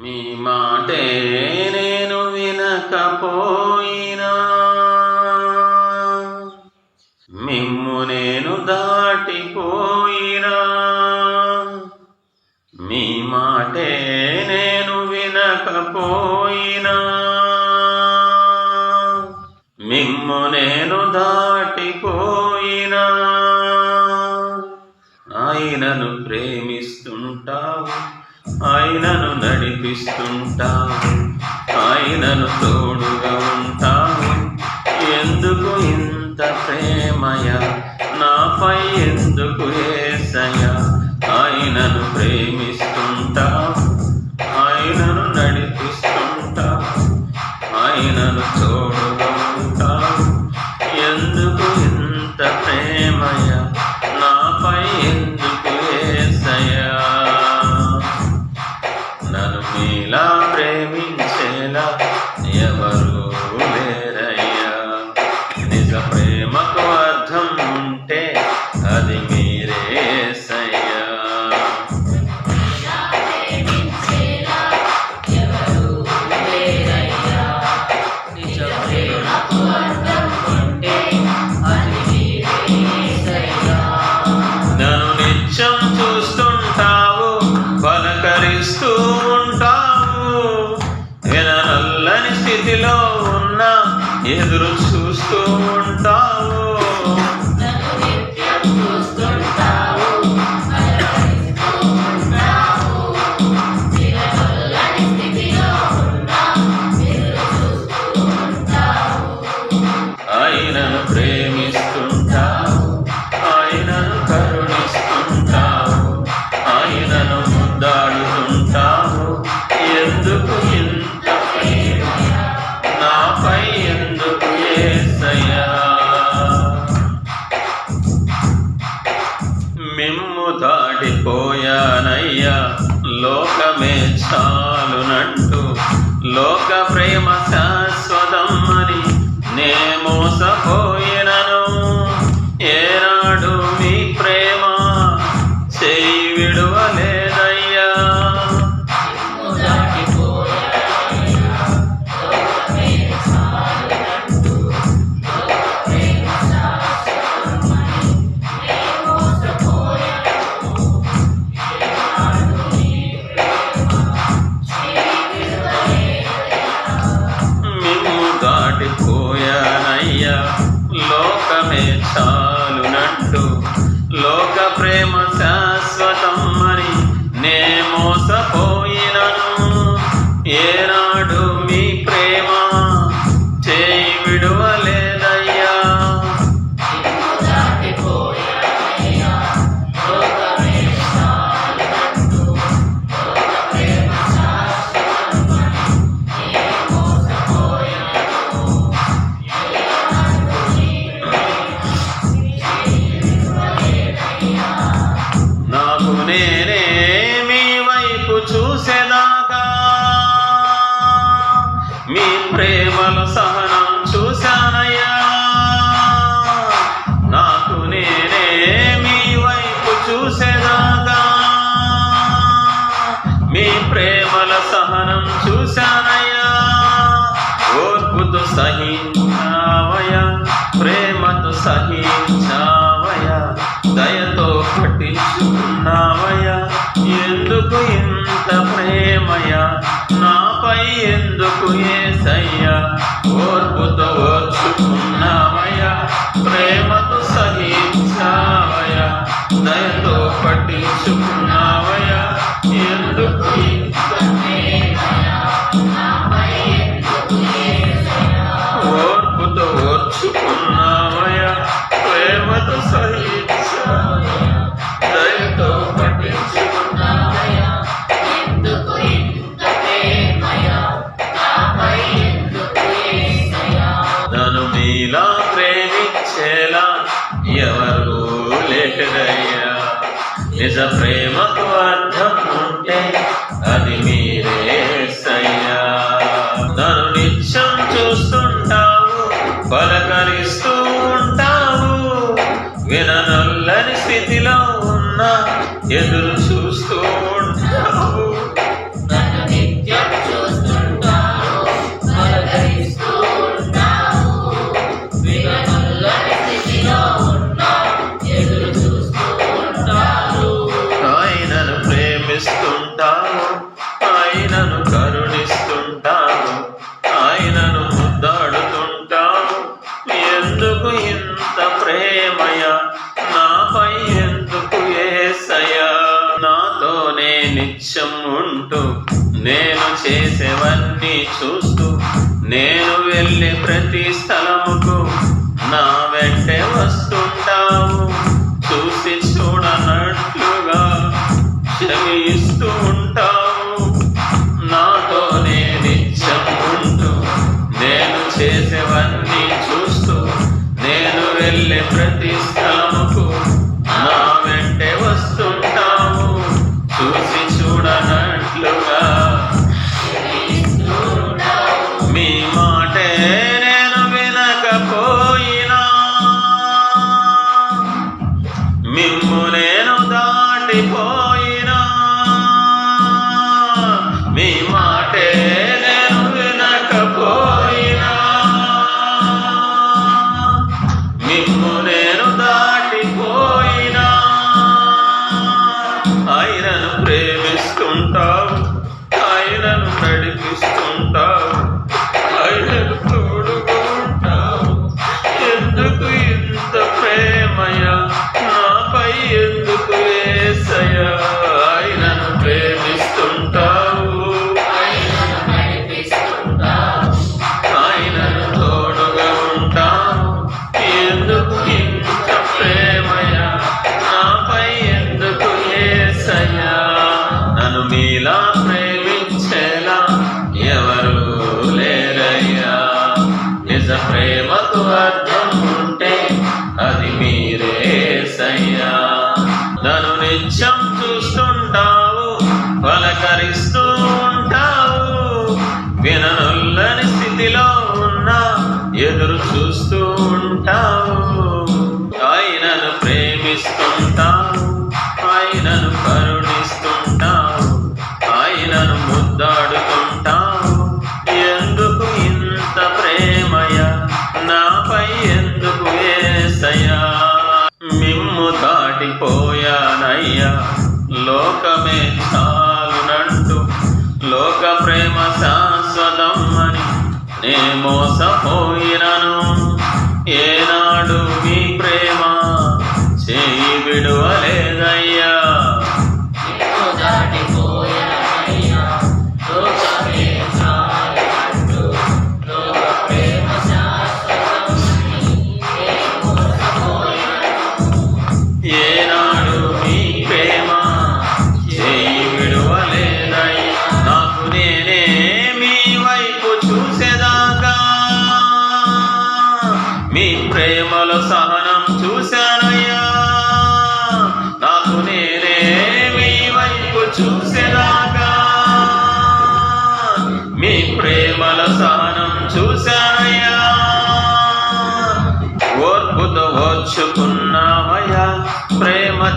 మీ మాటే నేను వినకపోయినా. మిమ్ము నేను దాటిపోయినా. మీ మాటే నేను వినకపోయినా. మిమ్ము నేను దాటిపోయినా. ఆయనను ప్రేమిస్తుంటావు ఆయనను నడి నడిపిస్తుంటా ఆయనను తోడుగా ఉంటావు. ఎందుకు ఇంత ప్రేమయ? నాపై ఎందుకు ఏసయ? ఆయనను ప్రేమిస్తు లోక ప్రేమ సహించావయా దయతో పట్టించుకున్నావయా ఎందుకు ఇంత ప్రేమయ నాపై ఎందుకు ఏసయ్యా? ఓర్పుతో ఓర్చుకున్నావయా ప్రేమతో నిజ ప్రేమకు అర్థం ఉంటూ నేను చేసేవన్నీ చూస్తూ నేను వెళ్ళే ప్రతి స్థలముకు నా మాటలకు అర్థం ఉంటే అది మీరే సయ్యా నన్ను నిత్యం చూస్తుంటావు పలకరిస్తూ ఉంటావు విననుల్లని స్థితిలో ఉన్నా ఎదురు చూస్తూ ఉంటావు. ఆయనను ప్రేమిస్తుంటావు ఆయనను కరుణిస్తుంటావు ఆయనను ముద్దాడు లోకమే చాలునంటూ లోక ప్రేమ శాశ్వతం అని నే మోసపోయినను. ఏనాడు మీ ప్రేమ చే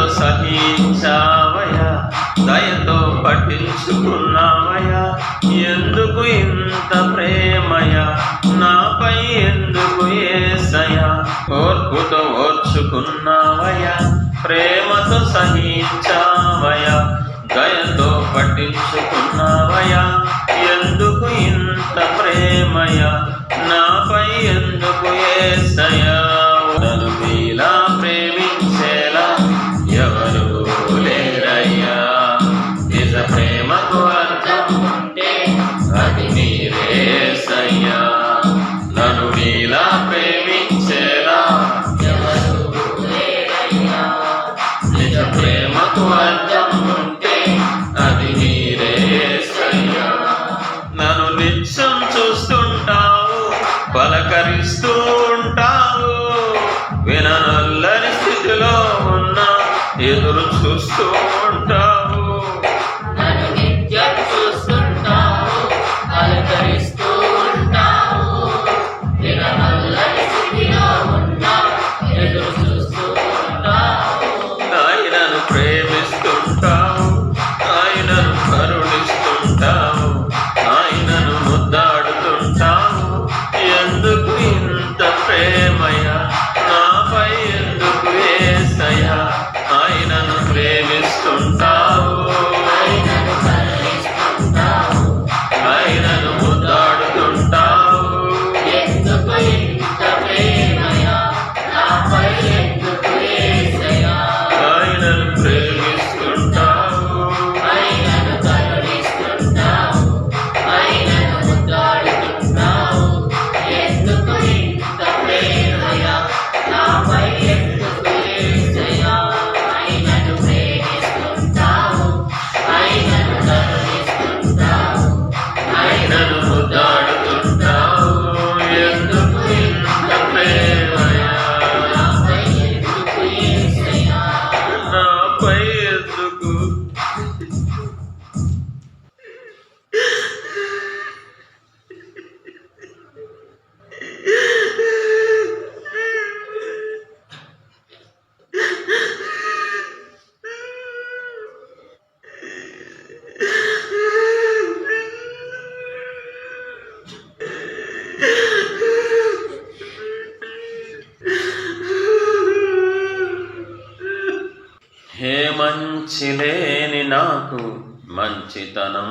దయతో సహించావయా దయతో పఠించుకున్నావయా ఎందుకు ఇంత ప్రేమయా నాపై ఎందుకు ఏసయా ఓర్పుతో ఓర్చుకున్నావయా ప్రేమతో సహించావయా దయతో పఠించుకున్నావయా ఎందుకు ఇంత ప్రేమయా నాపై ఎందుకు ఏసయా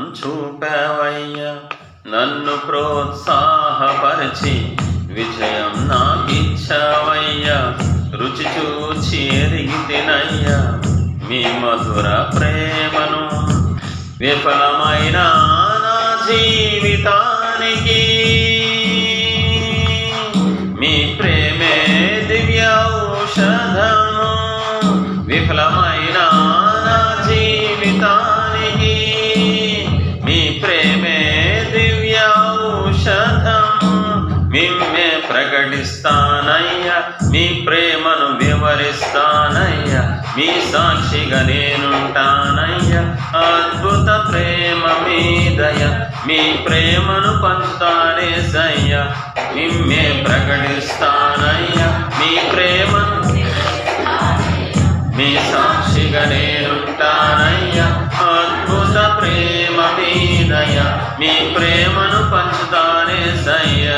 చూపావయ్యా. నన్ను ప్రోత్సాహపరిచి విజయం నాకిచ్చావయ్యా. రుచి చూచి ఎరిగి తినయ్యా. మీ మధుర ప్రేమను విఫలమైన నా జీవితానికి మీ సాక్షిగా నేనుంటానయ్యా. అద్భుత ప్రేమ మీదయ మీ ప్రేమను పంచుతానే సయ్యా. నిమ్మే ప్రకటిస్తానయ్యా. మీ ప్రేమ మీ సాక్షిగా నేనుంటానయ్యా. అద్భుత ప్రేమ మీదయ మీ ప్రేమను పంచుతానే సయ్యా.